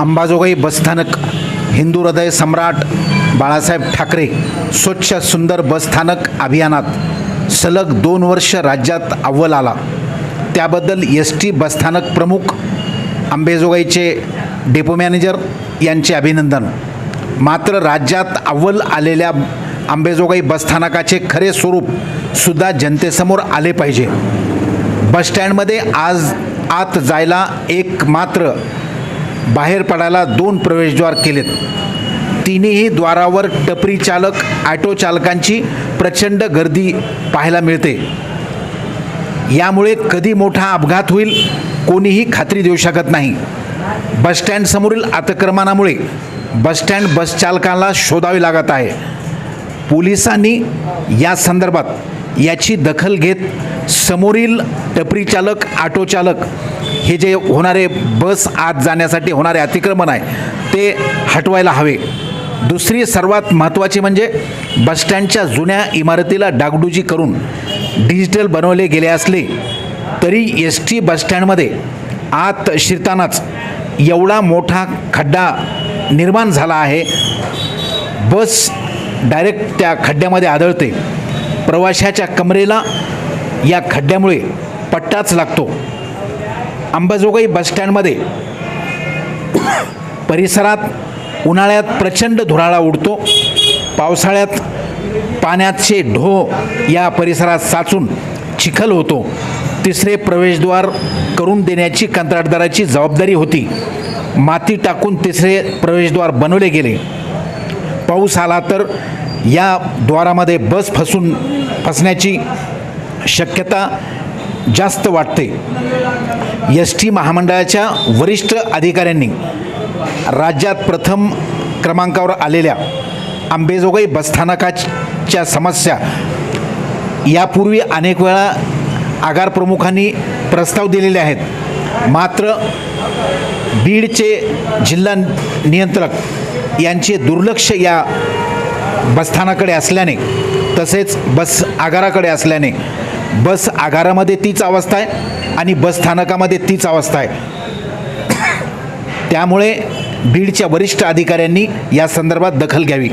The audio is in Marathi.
अंबाजोगाई बसस्थानक हिंदू हृदय सम्राट बाळासाहेब ठाकरे स्वच्छ सुंदर बसस्थानक अभियानात सलग दोन वर्ष राज्यात अव्वल आला. त्याबद्दल एस टी बसस्थानक प्रमुख अंबेजोगाईचे डेपो मॅनेजर यांचे अभिनंदन. मात्र राज्यात अव्वल आलेल्या अंबेजोगाई बसस्थानकाचे खरे स्वरूप सुद्धा जनतेसमोर आले पाहिजे. बसस्टँडमध्ये आज आत जायला एक मात्र बाहेर पडायला दोन प्रवेशद्वार केलेत. तिन्ही द्वारावर टपरी चालक ॲटो चालकांची प्रचंड गर्दी पाहायला मिळते. यामुळे कधी मोठा अपघात होईल कोणीही खात्री देऊ शकत नाही. बसस्टँडसमोरील अतिक्रमणामुळे बसस्टँड बसचालकाला शोधावे लागत आहे. पोलिसांनी या संदर्भात याची दखल घेत समोरील टपरी चालक ऑटो चालक हे जे होणारे बस आत जाण्यासाठी होणारे अतिक्रमण आहे ते हटवायला हवे. दुसरी सर्वात महत्त्वाची म्हणजे बसस्टँडच्या जुन्या इमारतीला डागडुजी करून डिजिटल बनवले गेले असले तरी एस टी बसस्टँडमध्ये आत शिरतानाच एवढा मोठा खड्डा निर्माण झाला आहे. बस डायरेक्ट त्या खड्ड्यामध्ये आदळते. प्रवाशाच्या कमरेला या खड्ड्यामुळे पट्टाच लागतो. अंबाजोगाई बसस्टँडमध्ये परिसरात उन्हाळ्यात प्रचंड धुराळा उडतो. पावसाळ्यात पाण्याचे ढो या परिसरात साचून चिखल होतो. तिसरे प्रवेशद्वार करून देण्याची कंत्राटदाराची जबाबदारी होती. माती टाकून तिसरे प्रवेशद्वार बनवले गेले. पाऊस आला तर या द्वारामध्ये बस फसून फसण्याची शक्यता जास्त वाटते एस टी महामंडळाच्या वरिष्ठ अधिकाऱ्यांनी राज्यात प्रथम क्रमांकावर आलेल्या आंबेजोगाई बसस्थानकाच्या समस्या यापूर्वी अनेक वेळा आगार प्रमुखांनी प्रस्ताव दिलेले आहेत. मात्र बीडचे जिल्हा नियंत्रक यांचे दुर्लक्ष या बसस्थानाकडे असल्याने तसेच बस आगाराकडे असल्याने बस आगारामध्ये तीच अवस्था आहे आणि बसस्थानकामध्ये तीच अवस्था आहे. त्यामुळे बीडच्या वरिष्ठ अधिकाऱ्यांनी या संदर्भात दखल घ्यावी.